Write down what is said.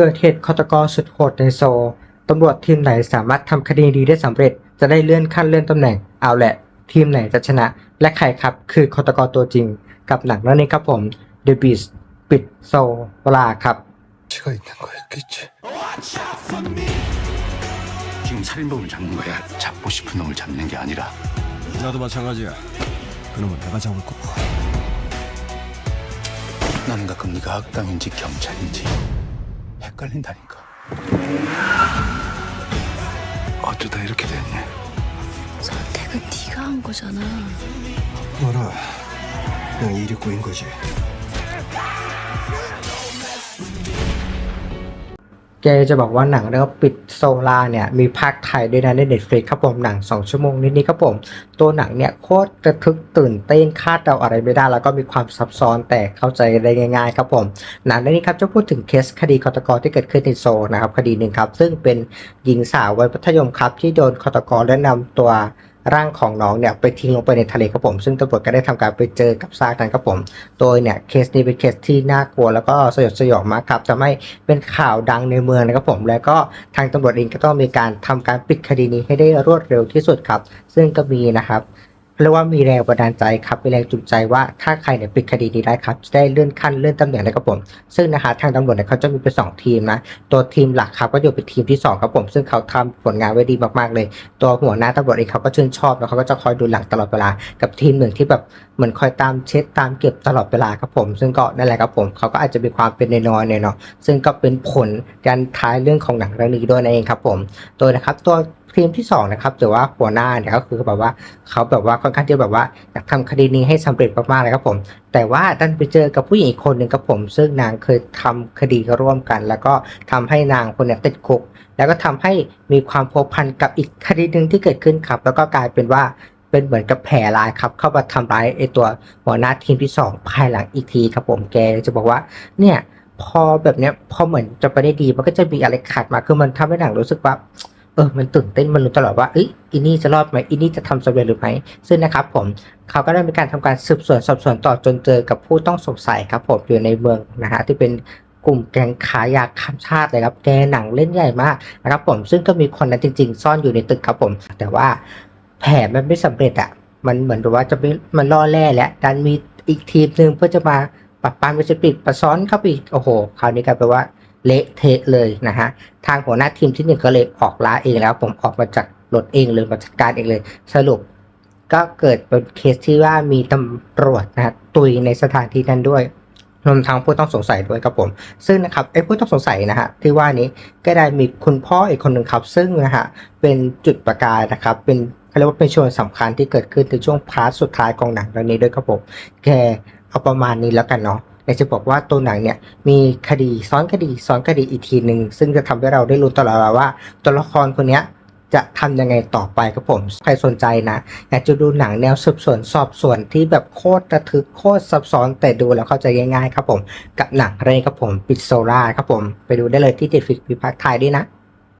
เกิดเหตุฆาตกรสุดโหดในโซลตำรวจทีมไหนสามารถทำคดีดีได้สำเร็จ จะได้เลื่อนขั้นเลื่อนตำแหน่ง เอาแหละ ทีมไหนจะชนะ และใครครับ คือฆาตกรตัวจริง กับหนังเรื่องนี้ครับผม The Beast ปิดโซลาครับ 치가 있는 거였겠지. 지금 살인범을 잡는 거야. 잡고 싶은 놈을 잡는 게 아니라 나도 마찬가지야. 그놈은 내가 잡을 거고. 나는 가끔 네가 악당인지 경찰인지 헷갈린다니까. 어쩌다 이렇게 됐냐? 선택은 네가 한 거잖아. 너라, 그냥 일이 꼬인 거지. จะบอกว่าหนังเรื่องปิดโซลาเนี่ยมีภาคไทยด้วยนะในเน็ตฟลิกครับผมหนัง 2 ชั่วโมงนิดๆครับผม ตัวหนังเนี่ยโคตรระทึกตื่นเต้นคาดเดาอะไรไม่ได้ แล้วก็มีความซับซ้อนแต่เข้าใจได้ง่ายๆครับผม หนังเรื่องนี้ครับจะพูดถึงเคสคดีฆาตกรที่เกิดขึ้นในโซนะครับคดีหนึ่งครับ ซึ่งเป็นหญิงสาววัยมัธยมครับที่โดนฆาตกรและนำตัวร่างของน้องเนี่ยไปทิ้งลงไปในทะเลครับผม ซึ่งตำรวจก็ได้ทำการไปเจอกับซากนั้นครับผม โดยเนี่ยเคสนี้เป็นเคสที่น่ากลัวแล้วก็สยดสยองมากครับทำให้เป็นข่าวดังในเมืองนะครับผม แล้วก็ทางตำรวจเองก็ต้องมีการทำการปิดคดีนี้ให้ได้รวดเร็วที่สุดครับ ซึ่งก็มีนะครับ เรียกว่ามีแรงบันดาลใจครับมีแรงจูงใจว่าถ้าใครเนี่ยปิดคดีนี้ได้ครับจะได้เลื่อนขั้นเลื่อนตำแหน่งนะครับผมซึ่งนะคะทางตำรวจเนี่ยเขาจะมีเป็นสองทีมนะตัวทีมหลักครับก็อยู่เป็นทีมที่สองครับผมซึ่งเขาทำผลงานไว้ดีมากๆเลย ตัวหัวหน้าตำรวจเองเขาก็ชื่นชอบแล้วเขาก็จะคอยดูหลังตลอดเวลา กับทีมหนึ่งที่แบบเหมือนคอยตามเช็ดตามเก็บตลอดเวลาครับผม ซึ่งก็นั่นแหละครับผมเขาก็อาจจะมีความเป็นน้อยๆเนาะซึ่งก็เป็นผลการท้ายเรื่องของหนังเรื่องนี้ด้วยนั่นเองครับผมโดยนะครับตัว ทีมที่สองนะครับแต่ว่าหัวหน้าเนี่ยก็คือแบบว่าเขาแบบว่าค่อนข้างที่แบบว่าอยากทำคดีนี้ให้สำเร็จมากๆเลยครับผม แต่ว่าดันไปเจอกับผู้หญิงอีกคนหนึ่งครับผม ซึ่งนางเคยทำคดีร่วมกัน แล้วก็ทำให้นางคนนี้ติดคุก แล้วก็ทำให้มีความพัวพันกับอีกคดีหนึ่งที่เกิดขึ้นครับ แล้วก็กลายเป็นว่าเป็นเหมือนกับแผลลายครับ เข้ามาทำร้ายไอตัวหัวหน้าทีมที่สองภายหลังอีกทีครับผมแกจะบอกว่าเนี่ยพอแบบเนี้ยพอเหมือนจะไปได้ดีมันก็จะมีอะไรขาดมาคือมันทำให้หนังรู้สึกว่า เออมันตื่นเต้นมันรู้ตลอดว่าเอ้ยอินี่จะรอดไหมอินี่จะทำสำเร็จหรือไม่ซึ่งนะครับผมเขาก็ได้มีการทำการสืบสวนสอบสวนต่อจนเจอกับผู้ต้องสงสัยครับผมอยู่ในเมืองนะฮะที่เป็นกลุ่มแก๊งขายยาข้ามชาติเลยครับแกหนังเล่นใหญ่มากนะครับผมซึ่งก็มีคนนั้นจริง ๆ ซ่อนอยู่ในตึกครับผม แต่ว่าแผนมันไม่สำเร็จอะมันเหมือนแบบว่าจะไม่มันล่อแร่แล้วดันมีอีกทีมหนึ่งเพื่อจะมาปรับปรามยาเสพติดประซ้อนเข้าไปอีกโอ้โห คราวนี้กลายเป็นว่า เละเทะเลยนะฮะทางหัวหน้าทีมที่หนึ่งก็เลยออกล่าเองแล้ว ผมออกมาจากรถเองเลยมาจัดการเองเลย สรุปก็เกิดเป็นเคสที่ว่ามีตำรวจนะฮะตุยในสถานที่นั้นด้วยรวมทั้งผู้ต้องสงสัยด้วยครับผม ซึ่งนะครับไอ้ผู้ต้องสงสัยนะฮะที่ว่านี้ก็ได้มีคุณพ่ออีกคนหนึ่งครับ ซึ่งนะฮะเป็นจุดประกายนะครับ เป็นเขาเรียกว่าเป็นช่วงสำคัญที่เกิดขึ้นในช่วงพาร์ทสุดท้ายของหนังเรื่องนี้ด้วยครับผมแกเอาประมาณนี้แล้วกันเนาะ อยากจะบอกว่าตัวหนังเนี่ยมีคดีซ้อนคดีซ้อนคดีอีกทีหนึ่งซึ่งจะทำให้เราได้รู้ตลอดว่าตัวละครคนเนี้ยจะทำยังไงต่อไปครับผม ใครสนใจนะอยากจะดูหนังแนวสืบสวนสอบสวนที่แบบโคตรระทึกโคตรซับซ้อนแต่ดูแล้วเข้าใจง่ายๆครับผม กับหนังเรื่องครับผมปิดโซล่าครับผม ไปดูได้เลยที่เจ็ดฟิกพิพัฒน์ไทยด้วยนะ